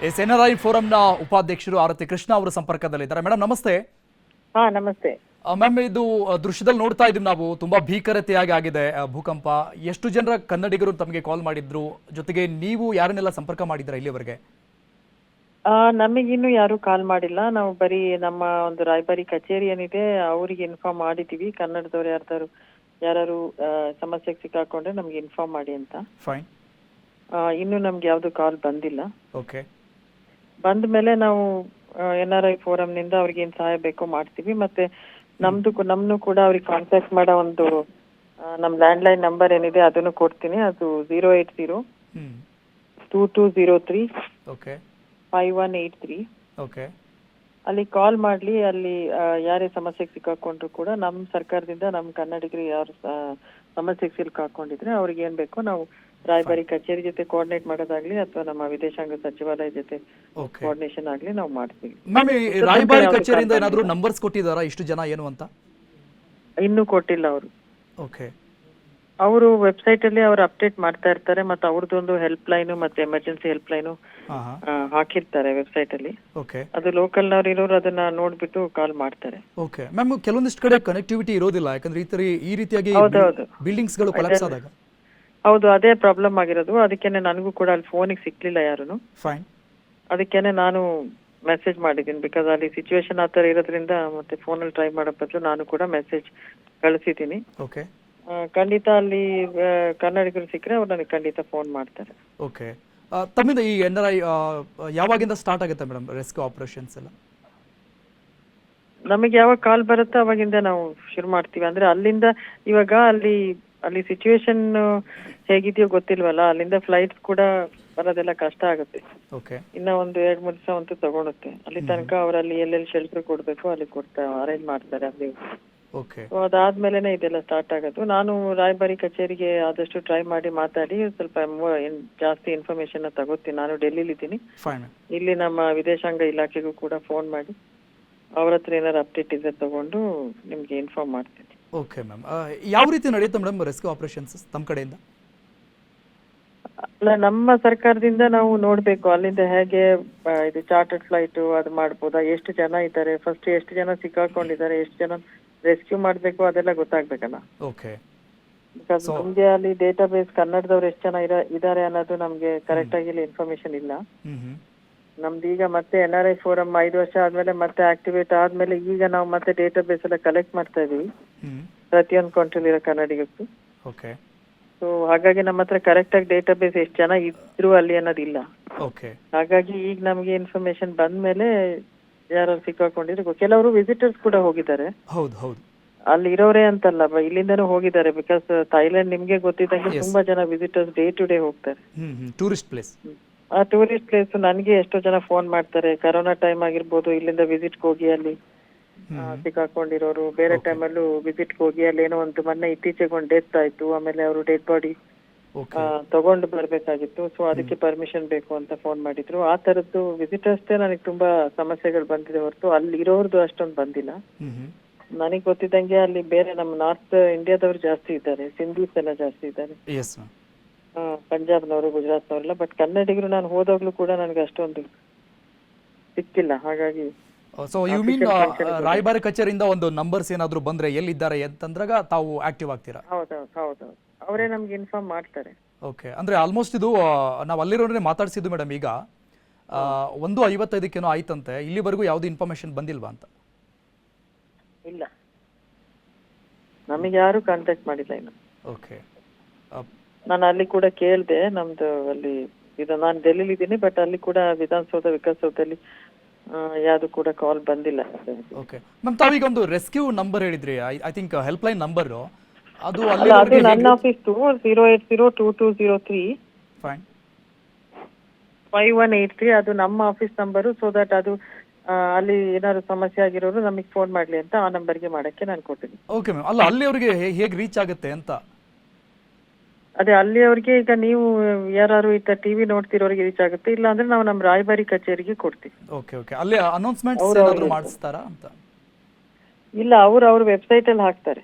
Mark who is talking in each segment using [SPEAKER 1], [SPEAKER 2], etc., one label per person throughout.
[SPEAKER 1] I ಫೋರಂನ ಉಪಾಧ್ಯಕ್ಷರು ಆರತಿ ಕೃಷ್ಣ ಅವರು ಸಂಪರ್ಕದಲ್ಲಿದ್ದಾರೆ. ಮೇಡಮ್ ನಮಸ್ತೆ.
[SPEAKER 2] ಹಾ ನಮಸ್ತೆ.
[SPEAKER 1] ಮ್ಯಾಮ್ ಇದು ದೃಶ್ಯದಲ್ಲಿ ನೋಡ್ತಾ ಇದ್ದೀವಿ ನಾವು. ತುಂಬಾ ಭೀಕರತೆಯಾಗಿ ಆಗಿದೆ ಭೂಕಂಪ. ಎಷ್ಟು ಜನರ ಕನ್ನಡಿಗರು ತಮಗೆ ಕಾಲ್ ಮಾಡಿದ್ರು? ಜೊತೆಗೆ ನೀವು ಯಾರನ್ನೆಲ್ಲ ಸಂಪರ್ಕ ಮಾಡಿದ್ರ ಇಲ್ಲಿವರೆಗೆ?
[SPEAKER 2] ನಮಗಿನ್ನೂ ಯಾರು ಕಾಲ್ ಮಾಡಿಲ್ಲ. ನಾವು ಬರೀ ನಮ್ಮ ಒಂದು ರಾಯಭಾರಿ ಕಚೇರಿ ಏನಿದೆ ಅವ್ರಿಗೆ ಇನ್ಫಾರ್ಮ್ ಮಾಡಿದೀವಿ. ಕನ್ನಡದವ್ರು ಯಾರ್ದಾರು ಯಾರು ಸಮಸ್ಯೆಗೆ ಸಿಕ್ಕಾಕೊಂಡ್ರೆ ನಮ್ಗೆ ಇನ್ಫಾರ್ಮ್ ಮಾಡಿ ಅಂತ.
[SPEAKER 1] ಫೈನ್.
[SPEAKER 2] ಇನ್ನು ನಮ್ಗೆ ಯಾವ್ದು ಕಾಲ್ ಬಂದಿಲ್ಲ.
[SPEAKER 1] ಓಕೆ.
[SPEAKER 2] ಬಂದ ಮೇಲೆ ನಾವು ಎನ್ ಆರ್ ಐ ಫೋರಂನಿಂದ ಅವ್ರಿಗೆ ಏನ್ ಸಹಾಯ ಬೇಕೋ ಮಾಡ್ತೀವಿ. ಮತ್ತೆ ನಮ್ದು ನಮ್ನು ಕೂಡ ಅವ್ರಿಗೆ ಕಾಂಟ್ಯಾಕ್ಟ್ ಮಾಡೋ ಒಂದು ನಮ್ ಲ್ಯಾಂಡ್ ಲೈನ್ ನಂಬರ್ ಏನಿದೆ ಅದನ್ನು ಕೊಡ್ತೀನಿ. ಅದು zero eight zero two two zero three
[SPEAKER 1] okay
[SPEAKER 2] five one eight three
[SPEAKER 1] okay
[SPEAKER 2] ಅಲ್ಲಿ ಕಾಲ್ ಮಾಡ್ಲಿ. ಅಲ್ಲಿ ಯಾರೇ ಸಮಸ್ಯೆಗೆ ಸಿಕ್ಕಾಕೊಂಡ್ರು ಕೂಡ ನಮ್ಮ ಸರ್ಕಾರದಿಂದ ನಮ್ಮ ಕನ್ನಡಿಗರು ಯಾರು ಸಮಸ್ಯೆಗೆ ಸಿಕ್ಕಾಕೊಂಡಿದ್ರೆ ಅವ್ರಿಗೆ ಏನ್ ಬೇಕೋ ನಾವು ರಾಯಭಾರಿ ಕಚೇರಿ ಜೊತೆ ಕೋಆರ್ಡಿನೇಟ್ ಮಾಡೋದಾಗ್ಲಿ ಅಥವಾ ನಮ್ಮ ವಿದೇಶಾಂಗ ಸಚಿವಾಲಯ ಜೊತೆ
[SPEAKER 1] ಕೋರ್ಡಿನೇಷನ್
[SPEAKER 2] ಕೋಆರ್ಡಿನೇಷನ್ ಆಗ್ಲಿ ನಾವು ಮಾಡ್ತೀವಿ.
[SPEAKER 1] ಮ್ಯಾಮ್ ಈ ಕಚೇರಿಯಿಂದ ಏನಾದರೂ ನಂಬರ್ಸ್ ಕೊಟ್ಟಿದ್ದಾರಾ? ಇಷ್ಟು ಜನ ಏನು ಅಂತ?
[SPEAKER 2] ಇನ್ನೂ ಕೊಟ್ಟಿಲ್ಲ ಅವರು.
[SPEAKER 1] ಓಕೆ
[SPEAKER 2] ಅವರು ವೆಬ್ಸೈಟ್ ಅಲ್ಲಿ ಅವ್ರು ಅಪ್ಡೇಟ್ ಮಾಡ್ತಾ ಇರ್ತಾರೆ ಮತ್ತೆ ಅವ್ರದ್ದೊಂದು ಹೆಲ್ಪ್ ಲೈನ್ ಮತ್ತೆ ಎಮರ್ಜೆನ್ಸಿ ಹೆಲ್ಪ್ ಲೈನ್ ಹಾಕಿರ್ತಾರೆ ವೆಬ್ಸೈಟ್ ಅಲ್ಲಿ.
[SPEAKER 1] ಓಕೆ
[SPEAKER 2] ಅದು ಲೋಕಲ್ ನವ್ರು ಇರೋರು ಅದನ್ನ ನೋಡ್ಬಿಟ್ಟು ಕಾಲ್ ಮಾಡ್ತಾರೆ.
[SPEAKER 1] ಓಕೆ ಮ್ಯಾಮ್ ಕೆಲವೊಂದಿಷ್ಟು ಕಡೆ ಕನೆಕ್ಟಿವಿಟಿ ಇರೋದಿಲ್ಲ ಯಾಕಂದ್ರೆ ಈ ತರ ಈ ರೀತಿಯಾಗಿ ಬಿಲ್ಡಿಂಗ್ಸ್ಗಳು ಕೊಲಾಪ್ಸ್ ಆದಾಗ.
[SPEAKER 2] ಹೌದು ಅದೇ ಪ್ರಾಬ್ಲಮ್ ಆಗಿರೋದು. ಅದಕ್ಕೇನೆ ನನಗೂ ಕೂಡ ಅಲ್ಲಿ ಫೋನಿಗೆ ಸಿಕ್ಲಿಲ್ಲ ಯಾರುನು.
[SPEAKER 1] ಫೈನ್
[SPEAKER 2] ಅದಕ್ಕೇನೆ ನಾನು ಮೆಸೇಜ್ ಮಾಡಿದ್ದೀನಿ. ಬಿಕಾಸ್ ಅಲ್ಲಿ ಸಿಚುವೇಶನ್ ಆ ತರ ಇರೋದ್ರಿಂದ ಮತ್ತೆ ಫೋನಲ್ಲಿ ಟ್ರೈ ಮಾಡೋ ಬದಲು ನಾನು ಕೂಡ ಮೆಸೇಜ್ ಕಳಿಸಿದ್ದೀನಿ.
[SPEAKER 1] ಓಕೆ
[SPEAKER 2] ಖಂಡಿತ ಅಲ್ಲಿ ಕನ್ನಡಿಗರು ಸಿಕ್ಕರೆ ಅವ್ರು ನನಗೆ ಖಂಡಿತ ಫೋನ್ ಮಾಡ್ತಾರೆ.
[SPEAKER 1] ಓಕೆ. ತಮ್ಮಿಂದ ಈ ಎನ್ ಆರ್ ಐ ಯಾವಾಗಿಂದ ಸ್ಟಾರ್ಟ್ ಆಗುತ್ತೆ ಮೇಡಮ್ ರೆಸ್ಕ್ಯೂ ಆಪರೇಷನ್ಸ್ ಎಲ್ಲ?
[SPEAKER 2] ನಮಗೆ ಯಾವಾಗ ಕಾಲ್ ಬರುತ್ತೋ ಅವಾಗಿಂದ ನಾವು ಶುರು ಮಾಡ್ತೀವಿ. ಅಂದ್ರೆ ಅಲ್ಲಿಂದ ಇವಾಗ ಅಲ್ಲಿ ಅಲ್ಲಿ ಸಿಚುವೇಶನ್ ಹೇಗಿದೆಯೋ ಗೊತ್ತಿಲ್ವಲ್ಲ ಅಲ್ಲಿಂದ ಫ್ಲೈಟ್ ಕೂಡ ಬರೋದೆಲ್ಲ ಕಷ್ಟ ಆಗುತ್ತೆ.
[SPEAKER 1] ಓಕೆ.
[SPEAKER 2] ಇನ್ನ ಒಂದು ಎರಡ್ ಮೂರು ದಿವಸ ಅಂತೂ ತಗೊಳುತ್ತೆ. ಅಲ್ಲಿ ತನಕ ಅವರಲ್ಲಿ ಎಲ್ಲೆಲ್ಲಿ ಶೆಲ್ಟರ್ ಕೊಡ್ಬೇಕು ಅಲ್ಲಿ ಕೊಡ್ತಾ ಅರೇಂಜ್ ಮಾಡ್ತಾರೆ. ಅಲ್ಲಿ
[SPEAKER 1] ಓಕೆ
[SPEAKER 2] So ಅದಾದ್ಮೇಲೆನೆ ಇದೆಲ್ಲ ಸ್ಟಾರ್ಟ್ ಆಗೋದು. ನಾನು ರಾಯಭಾರಿ ಕಚೇರಿಗೆ ಆದಷ್ಟು ಟ್ರೈ ಮಾಡಿ ಮಾತಾಡಿ ಸ್ವಲ್ಪ ಜಾಸ್ತಿ ಇನ್ಫಾರ್ಮೇಶನ್ ತಗೋತೀನಿ. ನಾನು ಡೆಲ್ಲಿಲಿ ಇದ್ದೀನಿ ಇಲ್ಲಿ ನಮ್ಮ ವಿದೇಶಾಂಗ ಇಲಾಖೆಗೂ ಕೂಡ ಫೋನ್ ಮಾಡಿ ಅವ್ರ ಹತ್ರ ಏನಾದ್ರು ಅಪ್ಡೇಟ್ ಇದ್ರೆ ತಗೊಂಡು ನಿಮ್ಗೆ ಇನ್ಫಾರ್ಮ್ ಮಾಡ್ತೀನಿ.
[SPEAKER 1] ಓಕೆ ಮ್ಯಾಮ್ ಯಾವ ರೀತಿ ನಡೆಯುತ್ತೆ ಮೇಡಮ್ ರೆಸ್ಕ್ಯೂ ಆಪರೇಷನ್ಸ್ ತಮ್ಮ ಕಡೆಯಿಂದ?
[SPEAKER 2] ಅಲ್ಲ ನಮ್ಮ ಸರ್ಕಾರದಿಂದ ನಾವು ನೋಡ್ಬೇಕು. ಅಲ್ಲಿಂದ ಹೇಗೆ ಇದು ಚಾರ್ಟರ್ಡ್ ಫ್ಲೈಟ್ ಅದು ಮಾಡ್ಬೋದಾ? ಎಷ್ಟು ಜನ ಇದ್ದಾರೆ? ಫಸ್ಟ್ ಎಷ್ಟು ಜನ ಸಿಕ್ಕಾಕೊಂಡಿದ್ದಾರೆ? ಎಷ್ಟು ಜನ ರೆಸ್ಕ್ಯೂ ಮಾಡಬೇಕು ಅದೆಲ್ಲ ಗೊತ್ತಾಗ್ಬೇಕಲ್ಲ?
[SPEAKER 1] ಓಕೆ
[SPEAKER 2] ಬಿಕಾಸ್ ನಮ್ಗೆ ಅಲ್ಲಿ ಡೇಟಾಬೇಸ್ ಕನ್ನಡದವ್ರು ಎಷ್ಟು ಜನ ಇರ ಇದಾರೆ ಅನ್ನೋದು ನಮ್ಗೆ ಕರೆಕ್ಟ್ ಆಗಿ ಇಲ್ಲಿ ಇನ್ಫಾರ್ಮೇಶನ್ ಇಲ್ಲ. ನಮ್ದು ಈಗ ಮತ್ತೆ ಎನ್ ಆರ್ ಐ ಫೋರಮ್ ಐದು ವರ್ಷ ಆದ್ಮೇಲೆ ಮತ್ತೆ ಆಕ್ಟಿವೇಟ್ ಆದ್ಮೇಲೆ ಈಗ ನಾವು ಮತ್ತೆ ಡೇಟಾಬೇಸ್ ಎಲ್ಲ ಕಲೆಕ್ಟ್ ಮಾಡ್ತಾ ಇದೀವಿ. ಪ್ರತಿಯೊಂದು ಕಂಟ್ರಿಲಿ ಇರೋ ಕನ್ನಡಿಗಕ್ಕೂ
[SPEAKER 1] ಓಕೆ
[SPEAKER 2] ಸೊ ಹಾಗಾಗಿ ನಮ್ಮ ಹತ್ರ ಕರೆಕ್ಟ್ ಆಗಿ ಡೇಟಾಬೇಸ್ ಎಷ್ಟು ಜನ ಇದ್ರು ಅಲ್ಲಿ ಅನ್ನೋದಿಲ್ಲ.
[SPEAKER 1] ಓಕೆ
[SPEAKER 2] ಹಾಗಾಗಿ ಈಗ ನಮಗೆ ಇನ್ಫಾರ್ಮೇಶನ್ ಬಂದ್ಮೇಲೆ ಯಾರು ಸಿಕ್ಕಾಕೊಂಡಿದ್ರು ಕೆಲವರು ವಿಸಿಟರ್ಸ್ ಕೂಡ ಹೋಗಿದ್ದಾರೆ.
[SPEAKER 1] ಹೌದು ಹೌದು.
[SPEAKER 2] ಅಲ್ಲಿ ಇರೋರೇ ಅಂತಲ್ಲ ಬ- ಇಲ್ಲಿಂದನೂ ಹೋಗಿದ್ದಾರೆ ಬಿಕಾಸ್ ಥೈಲ್ಯಾಂಡ್ ನಿಮ್ಗೆ ಗೊತ್ತಿದ್ದಂಗೆ ತುಂಬಾ ಜನ ವಿಸಿಟರ್ಸ್ ಡೇ ಟು ಡೇ ಹೋಗ್ತಾರೆ.
[SPEAKER 1] ಟೂರಿಸ್ಟ್ ಪ್ಲೇಸ್
[SPEAKER 2] ಆ ಟೂರಿಸ್ಟ್ ಪ್ಲೇಸ್ ನನಗೆ ಎಷ್ಟೋ ಜನ ಫೋನ್ ಮಾಡ್ತಾರೆ. ಕರೋನಾ ಟೈಮ್ ಆಗಿರ್ಬೋದು ಇಲ್ಲಿಂದ ವಿಸಿಟ್ ಹೋಗಿ ಅಲ್ಲಿ ಆ, ಸಿಕ್ಕಾಕೊಂಡಿರೋರು ಬೇರೆ ಟೈಮಲ್ಲೂ ವಿಸಿಟ್ ಹೋಗಿ ಅಲ್ಲಿ ಏನೋ ಒಂದು ಮೊನ್ನೆ ಇತ್ತೀಚೆಗೆ ಒಂದು ಡೆತ್ ಆಯ್ತು. ಆಮೇಲೆ ಅವರು ಡೆಡ್ ಬಾಡಿ ತಗೊಂಡು ಬರ್ಬೇಕಾಗಿತ್ತು. ಸೊ ಅದಕ್ಕೆ ಪರ್ಮಿಷನ್ ಬೇಕು ಅಂತ ಫೋನ್ ಮಾಡಿದ್ರು. ಆ ತರದ್ದು ವಿಸಿಟರ್ಸ್ದೇ ನನಗೆ ತುಂಬಾ ಸಮಸ್ಯೆಗಳು ಬಂದಿದೆ ಹೊರತು. ಅಲ್ಲಿ ಇರೋರ್ದು ಅಷ್ಟೊಂದು ಬಂದಿಲ್ಲ. ನನಗೆ ಗೊತ್ತಿದ್ದಂಗೆ ಅಲ್ಲಿ ಬೇರೆ ನಮ್ಮ ನಾರ್ತ್ ಇಂಡಿಯಾದವರು ಜಾಸ್ತಿ ಇದ್ದಾರೆ. ಸಿಂಧೀಸ್ ಎಲ್ಲ ಜಾಸ್ತಿ ಇದ್ದಾರೆ.
[SPEAKER 1] ಪಂಜಾಬ್ ನವರು
[SPEAKER 2] ಗುಜರಾತ್ ಪಂಜಾಬ್ನವರು ಗುಜರಾತ್ನವರೆಲ್ಲ ಬಟ್ ಕನ್ನಡಿಗರು ನಾನು ಹೋದಾಗ್ಲೂ ಕೂಡ ನನಗೆ ಅಷ್ಟೊಂದು ಸಿಕ್ಕಿಲ್ಲ. ಹಾಗಾಗಿ
[SPEAKER 1] ಸೊ ಯು ಮೀನ್ ರಾಯಭಾರಿ ಕಚೇರಿಯಿಂದ ಒಂದು ನಂಬರ್ಸ್ ಏನಾದರೂ ಬಂದ್ರೆ ಎಲ್ಲಿದ್ದಾರೆ ಅಂತಂದ್ರಾಗ ತಾವು ಆಕ್ಟಿವ್ ಆಗ್ತೀರಾ?
[SPEAKER 2] ಹೌದೌದು ಹೌದೌದು. ಅವರೇ ನಮ್ಗೆ ಇನ್ಫಾರ್ಮ್ ಮಾಡ್ತಾರೆ.
[SPEAKER 1] ಓಕೆ ಅಂದ್ರೆ ಆಲ್ಮೋಸ್ಟ್ ಇದು ನಾವು ಅಲ್ಲಿರೋರೇ ಮಾತಾಡ್ಸಿದ್ದು ಮೇಡಮ್ ಈಗ ಆ, ಒಂದು ಐವತ್ತೈದಕ್ಕೇನೋ ಆಯ್ತಂತೆ ಇಲ್ಲಿವರೆಗೂ ಯಾವ್ದು ಇನ್ಫಾರ್ಮೇಶನ್ ಬಂದಿಲ್ವಾ ಅಂತ?
[SPEAKER 2] ಇಲ್ಲ. ನಮಗೆ ಯಾರು ಕಾಂಟ್ಯಾಕ್ಟ್ ಮಾಡಿಲ್ಲ ಇನ್ನು.
[SPEAKER 1] ಓಕೆ
[SPEAKER 2] ನಾನು ಅಲ್ಲಿ ಕೂಡ ಕೇಳಿದೆ ನಮ್ದು ಅಲ್ಲಿ ಇದು ನಾನು ಡೆಲ್ಲಿಲಿ ಇದ್ದೀನಿ ಬಟ್ ಅಲ್ಲಿ ಕೂಡ ವಿಧಾನಸೌಧ ವಿಕಾಸಸೌಧದಲ್ಲಿ ಯಾವುದು ಕೂಡ ಕಾಲ್ ಬಂದಿಲ್ಲ.
[SPEAKER 1] ಓಕೆ ಮ್ಯಾಮ್ ತಾವೀಗ ಒಂದು ರೆಸ್ಕ್ಯೂ ನಂಬರ್ ಹೇಳಿದ್ರಿ I think help line number ಅದು
[SPEAKER 2] ಅಲ್ಲ ಅದು ನನ್ನ office zero eight zero two two zero three
[SPEAKER 1] fine
[SPEAKER 2] five one eight three ಅದು ನಮ್ಮ ಆಫೀಸ್ ನಂಬರ್ ಸೊ ದಟ್ ಅದು ಅಲ್ಲಿ ಏನಾದ್ರು ಸಮಸ್ಯೆ ಆಗಿರೋರು ನಮಗೆ ಫೋನ್ ಮಾಡ್ಲಿ ಅಂತ ಆ ನಂಬರ್ಗೆ ಮಾಡಕ್ಕೆ ನಾನು ಕೊಟ್ಟಿದ್ದೀನಿ
[SPEAKER 1] ಓಕೆ ಮ್ಯಾಮ್ ಅಲ್ಲ ಅಲ್ಲಿ ಅವರಿಗೆ ಹೇಗೆ ರೀಚ್ ಆಗುತ್ತೆ ಅಂತ?
[SPEAKER 2] ಅದೇ ಅಲ್ಲಿ ಅವ್ರಿಗೆ ಈಗ ನೀವು ಯಾರು ಈ ಟಿವಿ ನೋಡ್ತಿರೋರಿಗೆ ರೀಚ್ ಆಗುತ್ತೆ. ಇಲ್ಲ ಅಂದ್ರೆ ನಾವು ನಮ್ಮ ರಾಯಬಾರಿ ಕಚೇರಿಗೆ ಕೊಡ್ತೀವಿ.
[SPEAKER 1] ಓಕೆ ಓಕೆ ಅಲ್ಲಿ ಅನೌನ್ಸ್ಮೆಂಟ್ ಏನಾದರೂ ಮಾಡಿಸ್ತಾರಾ ಅಂತ?
[SPEAKER 2] ಇಲ್ಲ ಅವ್ರು ಅವ್ರ ವೆಬ್ಸೈಟ್ ಅಲ್ಲಿ ಹಾಕ್ತಾರೆ.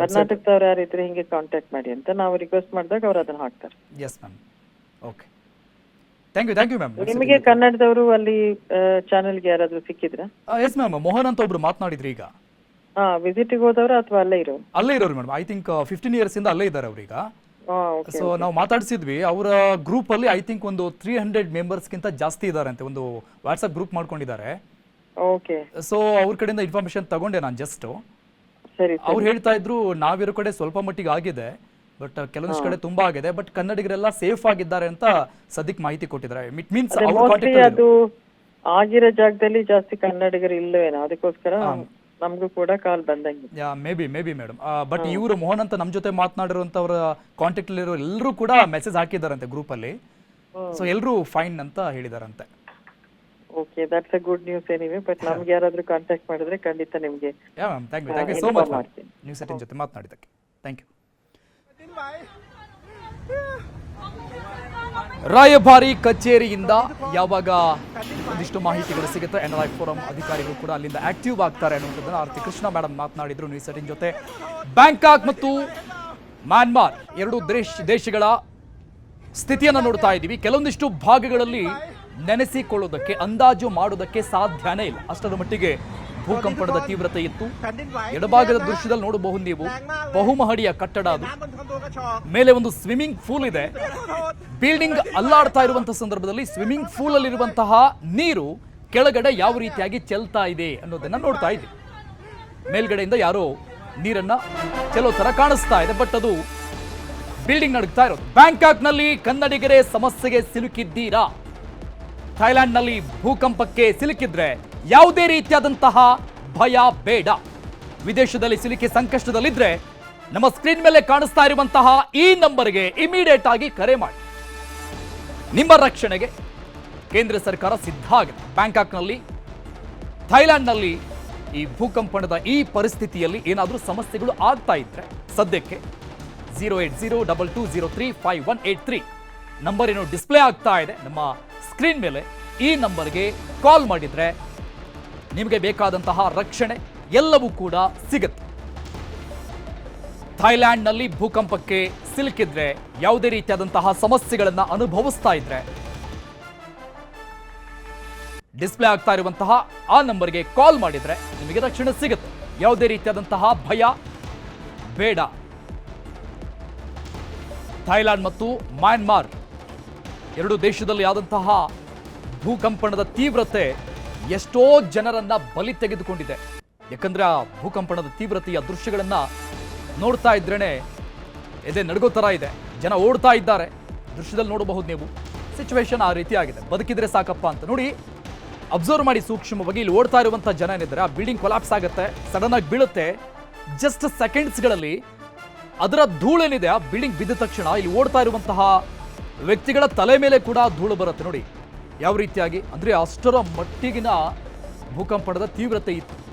[SPEAKER 2] ಕರ್ನಾಟಕದವ್ರು ಯಾರಿದ್ರೆ ಇದ್ರೆ ಹಿಂಗೆ ಕಾಂಟ್ಯಾಕ್ಟ್ ಮಾಡಿ ಅಂತ ನಾವು ರಿಕ್ವೆಸ್ಟ್ ಮಾಡಿದಾಗ ಅವ್ರು ಅದನ್ನ ಹಾಕ್ತಾರೆ.
[SPEAKER 1] Yes ma'am okay thank you thank you ma'am
[SPEAKER 2] ನಿಮಗೆ ಕನ್ನಡದವರು ಅಲ್ಲಿ ಚಾನೆಲ್ಗೆ ಯಾರಾದರೂ ಸಿಕ್ಕಿದ್ರಾ?
[SPEAKER 1] ಎಸ್ ಮ್ಯಾಮ್ ಮೋಹನ್ ಅಂತ ಒಬ್ರು ಮಾತನಾಡಿದ್ರು ಈಗ.
[SPEAKER 2] ಹಾ ವಿಸಿಟಿಗೆ ಹೋದವರು ಅಥವಾ ಅಲ್ಲೇ ಇರೋ
[SPEAKER 1] ಅಲ್ಲೇ ಇರೋರು madam I think fifteen years ಇಂದ ಅಲ್ಲೇ ಇದ್ದಾರೆ ಅವ್ರೀಗ ಸೊ ನಾವು ಮಾತಾಡಿಸಿದ್ವಿ. ಅವರ ಗ್ರೂಪ್ ಅಲ್ಲಿ ಐ ಥಿಂಕ್ ಒಂದು ತ್ರೀ ಹಂಡ್ರೆಡ್ ಮೆಂಬರ್ಸ್ಗಿಂತ ಜಾಸ್ತಿ ಇದ್ದಾರೆ ಅಂತೆ ಒಂದು ವಾಟ್ಸ್ಆಪ್ ಗ್ರೂಪ್ ಮಾಡ್ಕೊಂಡಿದ್ದಾರೆ.
[SPEAKER 2] ಓಕೆ
[SPEAKER 1] ಸೊ ಅವ್ರ ಕಡೆಯಿಂದ ಇನ್ಫಾರ್ಮೇಶನ್ ತಗೊಂಡೆ ನಾನು ಜಸ್ಟ್ ಅವ್ರು ಹೇಳ್ತಾ ಇದ್ರು ನಾವಿರೋ ಕಡೆ ಸ್ವಲ್ಪ ಮಟ್ಟಿಗೆ ಆಗಿದೆ ಬಟ್ ಕೆಲವೊಂದು ಕಡೆ ತುಂಬಾ ಆಗಿದೆ ಬಟ್ ಕನ್ನಡಿಗರೆಲ್ಲ ಸೇಫ್ ಆಗಿದ್ದಾರೆ ಅಂತ ಸದ್ಯಕ್ಕೆ ಮಾಹಿತಿ ಕೊಟ್ಟಿದ್ದಾರೆ. ಇಟ್ ಮೀನ್ಸ್
[SPEAKER 2] ಅದು ಆಗಿರೋ ಜಾಗದಲ್ಲಿ ಜಾಸ್ತಿ ಕನ್ನಡಿಗರು ಇಲ್ಲವೇನೋ ಅದಕ್ಕೋಸ್ಕರ ನಮ್ಗೂ ಕೂಡ ಕಾಲ್ ಬಂದಂಗೆ.
[SPEAKER 1] Yeah maybe B may be madam but ಇವರು ಮೋಹನ್ ಅಂತ ನಮ್ಮ ಜೊತೆ ಮಾತನಾಡಿರುವಂತವ್ರ ಕಾಂಟ್ಯಾಕ್ಟ್ ಅಲ್ಲಿರೋ ಎಲ್ಲರೂ ಕೂಡ ಮೆಸೇಜ್ ಹಾಕಿದಾರಂತೆ ಗ್ರೂಪ್ ಅಲ್ಲಿ. ಸೊ ಎಲ್ಲರೂ ಫೈನ್ ಅಂತ ಹೇಳಿದಾರಂತೆ.
[SPEAKER 2] Okay that's a good news anyway but ನಮ್ಗೆ ಯಾರಾದ್ರೂ ಕಾಂಟ್ಯಾಕ್ಟ್ ಮಾಡಿದ್ರೆ ಖಂಡಿತ ನಿಮಗೆ
[SPEAKER 1] yeah ma'am thank you thank you so much
[SPEAKER 2] ಮಾಡ್ತೀನಿ.
[SPEAKER 1] ನ್ಯೂಸ್ ಜೊತೆ ಮಾತನಾಡಿದ್ದಕ್ಕೆ. ಥ್ಯಾಂಕ್ ಯು ರಾಯಭಾರಿ ಕಚೇರಿಯಿಂದ ಯಾವಾಗ ಒಂದಿಷ್ಟು ಮಾಹಿತಿಗಳು ಸಿಗುತ್ತೆ ಎನ್ ಐ ಫೋರಂ ಅಧಿಕಾರಿಗಳು ಕೂಡ ಅಲ್ಲಿಂದ ಆಕ್ಟಿವ್ ಆಗ್ತಾರೆ ಅನ್ನುವಂಥದ್ದನ್ನು ಆರತಿ ಕೃಷ್ಣ ಮೇಡಮ್ ಮಾತನಾಡಿದ್ರು ನ್ಯೂಸ್ ಸೆಟಿನ್ ಜೊತೆ. ಬ್ಯಾಂಕಾಕ್ ಮತ್ತು ಮ್ಯಾನ್ಮಾರ್ ಎರಡು ದೇಶ ದೇಶಗಳ ಸ್ಥಿತಿಯನ್ನು ನೋಡ್ತಾ ಇದ್ದೀವಿ ಕೆಲವೊಂದಿಷ್ಟು ಭಾಗಗಳಲ್ಲಿ ನೆನೆಸಿಕೊಳ್ಳೋದಕ್ಕೆ ಅಂದಾಜು ಮಾಡೋದಕ್ಕೆ ಸಾಧ್ಯನೇ ಇಲ್ಲ. ಅಷ್ಟರ ಮಟ್ಟಿಗೆ ಭೂಕಂಪನದ ತೀವ್ರತೆ ಇತ್ತು. ಎಡಭಾಗದ ದೃಶ್ಯದಲ್ಲಿ ನೋಡಬಹುದು ನೀವು. ಬಹುಮಹಡಿಯ ಕಟ್ಟಡ ಅದು. ಮೇಲೆ ಒಂದು ಸ್ವಿಮ್ಮಿಂಗ್ ಪೂಲ್ ಇದೆ. ಬಿಲ್ಡಿಂಗ್ ಅಲ್ಲಾಡ್ತಾ ಇರುವಂತಹ ಸಂದರ್ಭದಲ್ಲಿ ಸ್ವಿಮ್ಮಿಂಗ್ ಪೂಲ್ ಅಲ್ಲಿರುವಂತಹ ನೀರು ಕೆಳಗಡೆ ಯಾವ ರೀತಿಯಾಗಿ ಚೆಲ್ತಾ ಇದೆ ಅನ್ನೋದನ್ನ ನೋಡ್ತಾ ಇದ್ದೀವಿ ಮೇಲ್ಗಡೆಯಿಂದ ಯಾರೋ ನೀರನ್ನ ಚೆಲ್ಲೋ ತರ ಕಾಣಿಸ್ತಾ ಇದೆ ಬಟ್ ಅದು ಬಿಲ್ಡಿಂಗ್ ನಡುಗ್ತಾ ಇರೋದು. ಬ್ಯಾಂಕಾಕ್ನಲ್ಲಿ ಕನ್ನಡಿಗರೇ ಸಮಸ್ಯೆಗೆ ಸಿಲುಕಿದ್ದೀರಾ? ಥೈಲ್ಯಾಂಡ್ನಲ್ಲಿ ಭೂಕಂಪಕ್ಕೆ ಸಿಲುಕಿದ್ರೆ ಯಾವುದೇ ರೀತಿಯಾದಂತಹ ಭಯ ಬೇಡ. ವಿದೇಶದಲ್ಲಿ ಸಿಲುಕಿ ಸಂಕಷ್ಟದಲ್ಲಿದ್ರೆ ನಮ್ಮ ಸ್ಕ್ರೀನ್ ಮೇಲೆ ಕಾಣಿಸ್ತಾ ಇರುವಂತಹ ಈ ನಂಬರ್ಗೆ ಇಮಿಡಿಯೇಟ್ ಆಗಿ ಕರೆ ಮಾಡಿ. ನಿಮ್ಮ ರಕ್ಷಣೆಗೆ ಕೇಂದ್ರ ಸರ್ಕಾರ ಸಿದ್ಧ ಆಗಿದೆ. ಬ್ಯಾಂಕಾಕ್ನಲ್ಲಿ ಥೈಲ್ಯಾಂಡ್ನಲ್ಲಿ ಈ ಭೂಕಂಪನದ ಈ ಪರಿಸ್ಥಿತಿಯಲ್ಲಿ ಏನಾದರೂ ಸಮಸ್ಯೆಗಳು ಆಗ್ತಾ ಇದ್ರೆ ಸದ್ಯಕ್ಕೆ zero eight zero double two zero three five one eight three number ಏನು ಡಿಸ್ಪ್ಲೇ ಆಗ್ತಾ ಇದೆ. ನಮ್ಮ ಸ್ಕ್ರೀನ್ ಮೇಲೆ ಈ ನಂಬರ್ಗೆ ಕಾಲ್ ಮಾಡಿದರೆ ನಿಮಗೆ ಬೇಕಾದಂತಹ ರಕ್ಷಣೆ ಎಲ್ಲವೂ ಕೂಡ ಸಿಗುತ್ತೆ. ಥೈಲ್ಯಾಂಡ್ನಲ್ಲಿ ಭೂಕಂಪಕ್ಕೆ ಸಿಲುಕಿದ್ರೆ ಯಾವುದೇ ರೀತಿಯಾದಂತಹ ಸಮಸ್ಯೆಗಳನ್ನು ಅನುಭವಿಸ್ತಾ ಇದ್ರೆ ಡಿಸ್ಪ್ಲೇ ಆಗ್ತಾ ಇರುವಂತಹ ಆ ನಂಬರ್ಗೆ ಕಾಲ್ ಮಾಡಿದರೆ ನಿಮಗೆ ರಕ್ಷಣೆ ಸಿಗುತ್ತೆ. ಯಾವುದೇ ರೀತಿಯಾದಂತಹ ಭಯ, ಬೇಡ. ಥೈಲ್ಯಾಂಡ್ ಮತ್ತು ಮ್ಯಾನ್ಮಾರ್ ಎರಡು ದೇಶದಲ್ಲಿ ಆದಂತಹ ಭೂಕಂಪನದ ತೀವ್ರತೆ ಎಷ್ಟೋ ಜನರನ್ನ ಬಲಿ ತೆಗೆದುಕೊಂಡಿದೆ. ಯಾಕಂದ್ರೆ ಆ ಭೂಕಂಪನದ ತೀವ್ರತೆಯ ದೃಶ್ಯಗಳನ್ನ ನೋಡ್ತಾ ಇದ್ರೇನೆ ಎದೆ ನಡುಗೋ ಥರ ಇದೆ. ಜನ ಓಡ್ತಾ ಇದ್ದಾರೆ. ದೃಶ್ಯದಲ್ಲಿ ನೋಡಬಹುದು ನೀವು. ಸಿಚುವೇಶನ್ ಆ ರೀತಿ ಆಗಿದೆ. ಬದುಕಿದ್ರೆ ಸಾಕಪ್ಪ ಅಂತ ನೋಡಿ. ಅಬ್ಸರ್ವ್ ಮಾಡಿ ಸೂಕ್ಷ್ಮವಾಗಿ ಇಲ್ಲಿ ಓಡ್ತಾ ಇರುವಂಥ ಜನ ಏನಿದ್ದಾರೆ, ಆ ಬಿಲ್ಡಿಂಗ್ ಕೊಲಾಪ್ಸ್ ಆಗುತ್ತೆ ಸಡನ್ ಆಗಿ ಬೀಳುತ್ತೆ. ಜಸ್ಟ್ ಸೆಕೆಂಡ್ಸ್ಗಳಲ್ಲಿ ಅದರ ಧೂಳೇನಿದೆ. ಆ ಬಿಲ್ಡಿಂಗ್ ಬಿದ್ದ ತಕ್ಷಣ ಇಲ್ಲಿ ಓಡ್ತಾ ಇರುವಂತಹ ವ್ಯಕ್ತಿಗಳ ತಲೆ ಮೇಲೆ ಕೂಡ ಧೂಳು ಬರುತ್ತೆ ನೋಡಿ. ಯಾವ ರೀತಿಯಾಗಿ? ಅಂದರೆ ಅಷ್ಟರ ಮಟ್ಟಿಗಿನ ಭೂಕಂಪನದ ತೀವ್ರತೆ ಇತ್ತು.